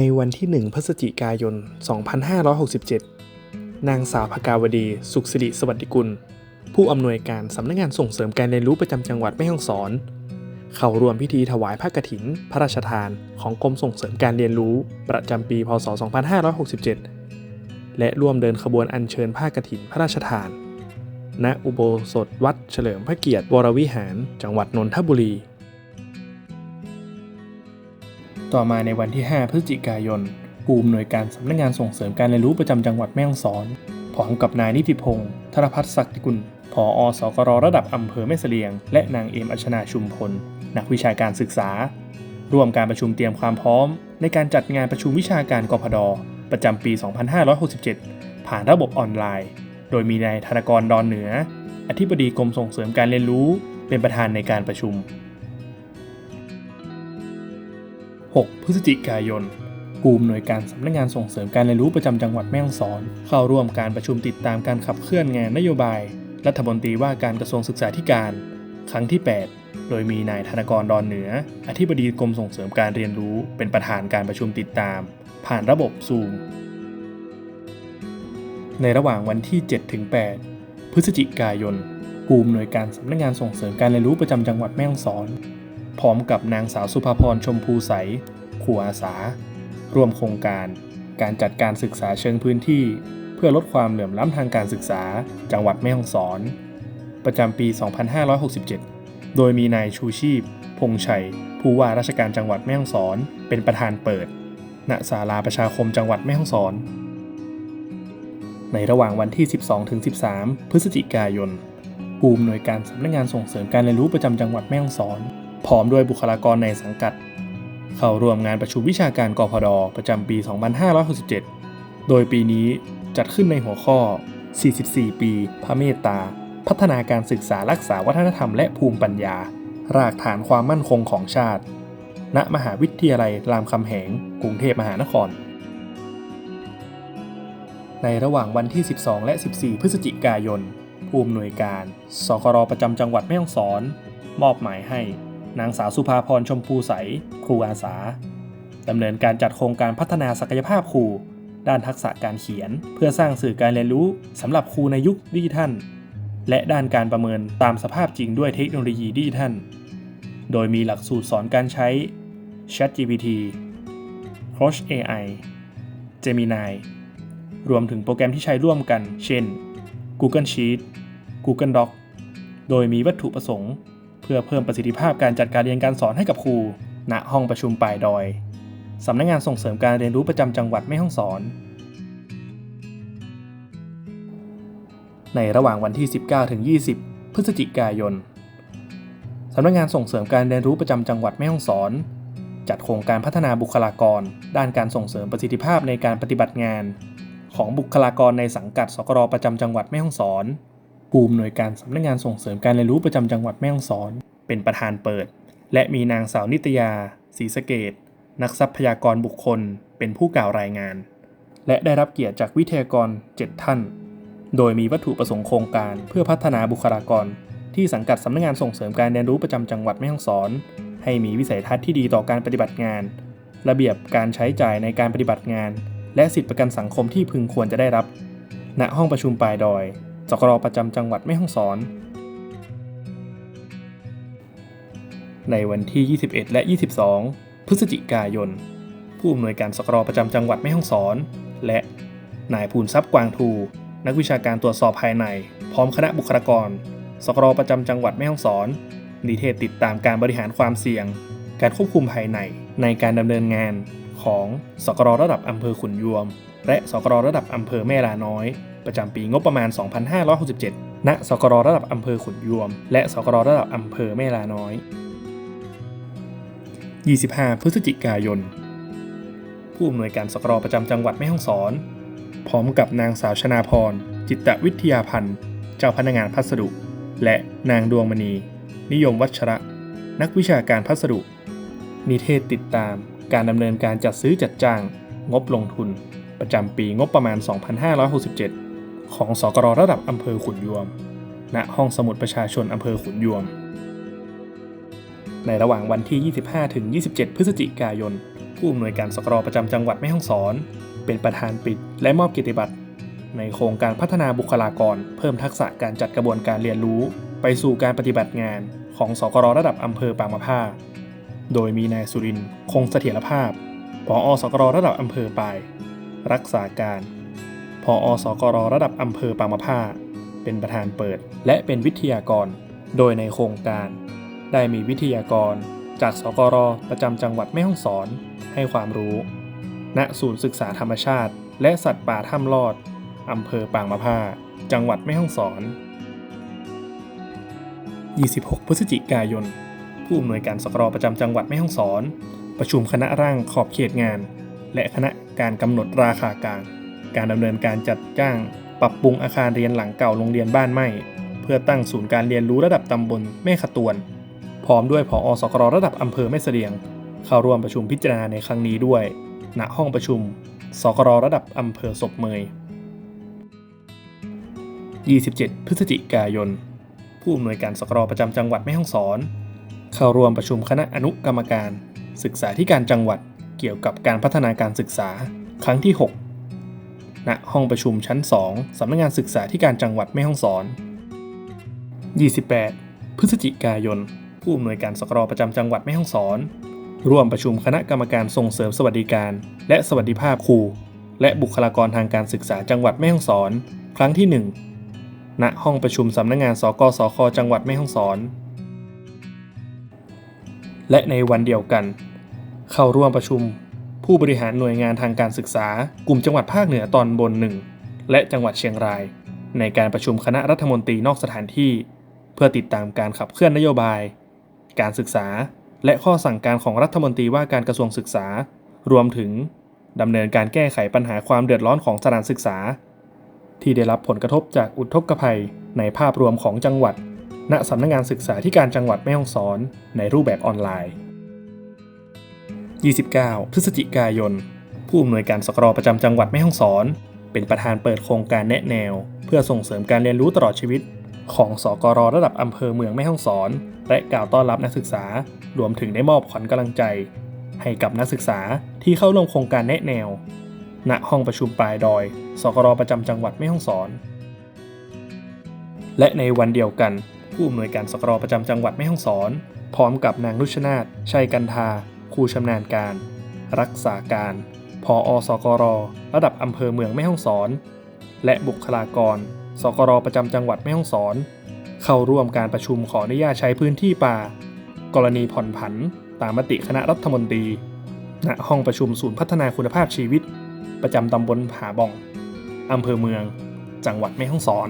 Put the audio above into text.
ในวันที่ 1 พฤศจิกายน 2567 นางสาวภกาวดี สุขสิริสวัสดิกุล ผู้อำนวยการสำนักงานส่งเสริมการเรียนรู้ประจำจังหวัดแม่ฮ่องสอน เข้าร่วมพิธีถวายผ้ากฐิน พระราชทานของกรมส่งเสริมการเรียนรู้ ประจำปี พศ 2567 และร่วมเดินขบวนอัญเชิญผ้ากฐินพระราชทาน ณ อุโบสถวัดเฉลิมพระเกียรติวรวิหาร จังหวัดนนทบุรี ต่อมาในวันที่ 5 พฤศจิกายน ผู้อำนวยการสำนักงานส่งเสริมการเรียนรู้ประจำจังหวัดแม่ฮ่องสอน พร้อมกับนายนิติพงศ์ธรพัฒน์ศักดิกุลผออสกรระดับอำเภอแม่เสลียง และนางเอมอัชนาชุมพล นักวิชาการศึกษา ร่วมการประชุมเตรียมความพร้อม ในการจัดงานประชุมวิชาการกพด ประจำปี 2567 ผ่านระบบออนไลน์ โดยมีนายธนกรดอนเหนือ อธิบดีกรมส่งเสริมการเรียนรู้ เป็นประธานในการประชุม 6 พฤศจิกายนผู้อำนวยการสำนักงานส่งเสริมการเรียนรู้ประจำจังหวัดแม่ฮ่องสอน เข้าร่วมการประชุมติดตามการขับเคลื่อนงานนโยบาย รัฐมนตรีว่าการกระทรวงศึกษาธิการ ครั้งที่ 8 โดยมีนายธนกรดอนเหนือ อธิบดีกรมส่งเสริมการเรียนรู้ เป็นประธานการประชุมติดตาม ผ่านระบบซูม ในระหว่างวันที่ 7-8 พฤศจิกายนผู้อำนวยการสำนักงานส่งเสริมการเรียนรู้ประจำจังหวัดแม่ฮ่องสอน พร้อมกับนางสาวสุภาพรชมพูใสครูอาสา ร่วมโครงการ การจัดการศึกษาเชิงพื้นที่ เพื่อลดความเหลื่อมล้ำทางการศึกษา จังหวัดแม่ฮ่องสอน ประจำปี 2567 โดยมีนายชูชีพ พงชัย ผู้ว่าราชการจังหวัดแม่ฮ่องสอน เป็นประธานเปิด ณ ศาลาประชาคมจังหวัดแม่ฮ่องสอน ในระหว่างวันที่ 12-13 พฤศจิกายนผู้อำนวยการสำนักงานส่งเสริมการเรียนรู้ประจำจังหวัดแม่ฮ่องสอน พร้อมด้วยบุคลากรในสังกัด เข้าร่วมงานประชุมวิชาการกพดประจำปี 2567 โดยปีนี้จัดขึ้นในหัวข้อ 44 ปี พระเมตตา พัฒนาการศึกษารักษาวัฒนธรรมและภูมิปัญญา รากฐานความมั่นคงของชาติ ณ มหาวิทยาลัยรามคำแหง กรุงเทพมหานคร ในระหว่างวันที่ 12 และ 14 พฤศจิกายน ผู้อำนวยการ สกรประจำจังหวัดแม่ฮ่องสอน มอบหมายให้ นางสาวสุภาพรชมพูใส ครูอาสาดำเนินการจัดโครงการพัฒนาศักยภาพครู ด้านทักษะการเขียน เพื่อสร้างสื่อการเรียนรู้สำหรับครูในยุคดิจิทัล และด้านการประเมินตามสภาพจริงด้วยเทคโนโลยีดิจิทัล โดยมีหลักสูตรสอนการใช้ ChatGPT Coach AI Gemini รวมถึงโปรแกรมที่ใช้ร่วมกัน เช่น Google Sheet Google Docs โดยมีวัตถุประสงค์ พื่อเพิ่มประสิทธิภาพการจัดการเรียนการสอนให้กับครูณห้องประชุมปลายดอยสำนักงานส่งเสริมการเรียนรู้ประจำจังหวัดแม่ฮ่องสอน ในระหว่างวันที่ 19ถึง20 พฤศจิกายนสำนักงานส่งเสริมการเรียนรู้ประจำจังหวัดแม่ฮ่องสอน จัดโครงการพัฒนาบุคลากร ด้านการส่งเสริมประสิทธิภาพในการปฏิบัติงาน ของบุคลากรในสังกัดสกรประจำจังหวัดแม่ฮ่องสอน ผู้อำนวยการสำนักงานส่งเสริมการเรียนรู้ประจำจังหวัดแม่ฮ่องสอน เป็นประธานเปิด และมีนางสาวนิตยาศรีสเกต นักทรัพยากรบุคคล เป็นผู้กล่าวรายงาน และได้รับเกียรติจากวิทยากร 7 ท่าน โดยมีวัตถุประสงค์โครงการเพื่อพัฒนาบุคลากร ที่สังกัดสำนักงานส่งเสริมการเรียนรู้ประจำจังหวัดแม่ฮ่องสอน ให้มีวิสัยทัศน์ที่ดีต่อการปฏิบัติงาน ระเบียบการใช้จ่ายในการปฏิบัติงาน และสิทธิประกันสังคมที่พึงควรจะได้รับ ณห้องประชุมปลายดอย สกรประจำจังหวัดแม่ฮ่องสอน ในวันที่ 21 และ 22 พฤศจิกายน ผู้อำนวยการสกรประจำจังหวัดแม่ฮ่องสอน และนายภูนทรัพย์กวางทู นักวิชาการตรวจสอบภายใน พร้อมคณะบุคลากร สกรประจำจังหวัดแม่ฮ่องสอนนิเทศติดตามการบริหารความเสี่ยง การควบคุมภายในในการดำเนินงานของสกรระดับอำเภอขุนยวม และสกรระดับอำเภอแม่ลาน้อย ประจำปีงบประมาณ 2567 ณ สกรระดับอำเภอขุนยวม และสกรระดับอำเภอแม่ลาน้อย 25 พฤศจิกายน ผู้อำนวยการสกรประจำจังหวัดแม่ฮ่องสอน พร้อมกับนางสาวชนาพร จิตวิทยาพันธ์ เจ้าพนักงานพัสดุ และนางดวงมณี นิยมวัชระ นักวิชาการพัสดุ นิเทศติดตาม การดำเนินการจัดซื้อจัดจ้าง งบลงทุน ประจำปีงบประมาณ 2567 ของสกรระดับอำเภอขุนยวม ณ ห้องสมุดประชาชนอำเภอขุนยวม ในระหว่างวันที่ 25 ถึง 27 พฤศจิกายน ผู้อำนวยการสกรประจำจังหวัดแม่ฮ่องสอน เป็นประธานปิดและมอบกิติบัตร ในโครงการพัฒนาบุคลากร เพิ่มทักษะการจัดกระบวนการเรียนรู้ ไปสู่การปฏิบัติงานของสกรระดับอำเภอปางมะผ้า โดยมีนายสุรินทร์คงเสถียรภาพผออสกรระดับอำเภอปาย รักษาการผอสกรระดับอำเภอปางมะผ้า เป็นประธานเปิด และเป็นวิทยากร โดยในโครงการ ได้มีวิทยากร จากสกรประจำจังหวัดแม่ฮ่องสอน ให้ความรู้ ณศูนย์ศึกษาธรรมชาติ และสัตว์ป่าถ้ำลอดอำเภอปางมะผ้า จังหวัดแม่ฮ่องสอน 26 พฤศจิกายน ผู้อำนวยการสกรประจำจังหวัดแม่ฮ่องสอน ประชุมคณะร่างขอบเขตงาน และคณะการกำหนดราคากลาง การดำเนินการจัดจ้าง ปรับปรุงอาคารเรียนหลังเก่าโรงเรียนบ้านไม้เพื่อตั้งศูนย์การเรียนรู้ระดับตำบลแม่ขตวน พร้อมด้วยผอสกรระดับอำเภอแม่เสลียง เข้าร่วมประชุมพิจารณาในครั้งนี้ด้วย ณ ห้องประชุม สกรระดับอำเภอศพเมย 27 พฤศจิกายน ผู้อำนวยการสกรประจำจังหวัดแม่ฮ่องสอน เข้าร่วมประชุมคณะอนุกรรมการ ศึกษาธิการจังหวัด เกี่ยวกับการพัฒนาการศึกษาครั้งที่ 6 ณ ห้องประชุมชั้น 2 สำนักงานศึกษาธิการจังหวัดแม่ฮ่องสอน 28 พฤศจิกายน ผู้อำนวยการสกรประจำจังหวัดแม่ฮ่องสอน ร่วมประชุมคณะกรรมการส่งเสริมสวัสดิการ และสวัสดิภาพครู และบุคลากรทางการศึกษาจังหวัดแม่ฮ่องสอน ครั้งที่ 1 ณ ห้องประชุมสำนักงานสกสคจังหวัดแม่ฮ่องสอน และในวันเดียวกัน เข้าร่วมประชุม ผู้บริหารหน่วยงานทางการศึกษา กลุ่มจังหวัดภาคเหนือตอนบนหนึ่งและจังหวัดเชียงราย ในการประชุมคณะรัฐมนตรีนอกสถานที่ เพื่อติดตามการขับเคลื่อนนโยบาย การศึกษา และข้อสั่งการของรัฐมนตรีว่าการกระทรวงศึกษา รวมถึงดำเนินการแก้ไขปัญหาความเดือดร้อนของสถานศึกษา ที่ได้รับผลกระทบจากอุทกภัยในภาพรวมของจังหวัด ณสำนักงานศึกษาที่การจังหวัดแม่ฮ่องสอนในรูปแบบออนไลน์ 29 พฤศจิกายน ผู้อำนวยการสกรประจำจังหวัดแม่ฮ่องสอน เป็นประธานเปิดโครงการแนะแนว เพื่อส่งเสริมการเรียนรู้ตลอดชีวิต ของสกรระดับอำเภอเมืองแม่ฮ่องสอน และกล่าวต้อนรับนักศึกษา รวมถึงได้มอบขวัญกำลังใจ ให้กับนักศึกษาที่เข้าร่วมโครงการแนะแนว ณ ห้องประชุมปลายดอย สกรประจำจังหวัดแม่ฮ่องสอน และในวันเดียวกันผู้อำนวยการสกรประจำจังหวัดแม่ฮ่องสอน พร้อมกับนางนุชนาถชัยกันทา รูชำนาญการ รักษาการพออสกร ระดับอำเภอเมืองแม่ฮ่องสอน และบุคลากร สกรประจำจังหวัดแม่ฮ่องสอน เข้าร่วมการประชุมขออนุญาตใช้พื้นที่ป่า กรณีผ่อนผัน ตามมติคณะรัฐมนตรี ณ ห้องประชุมศูนย์พัฒนาคุณภาพชีวิต ประจำตำบลผาบ่องอำเภอเมือง จังหวัดแม่ฮ่องสอน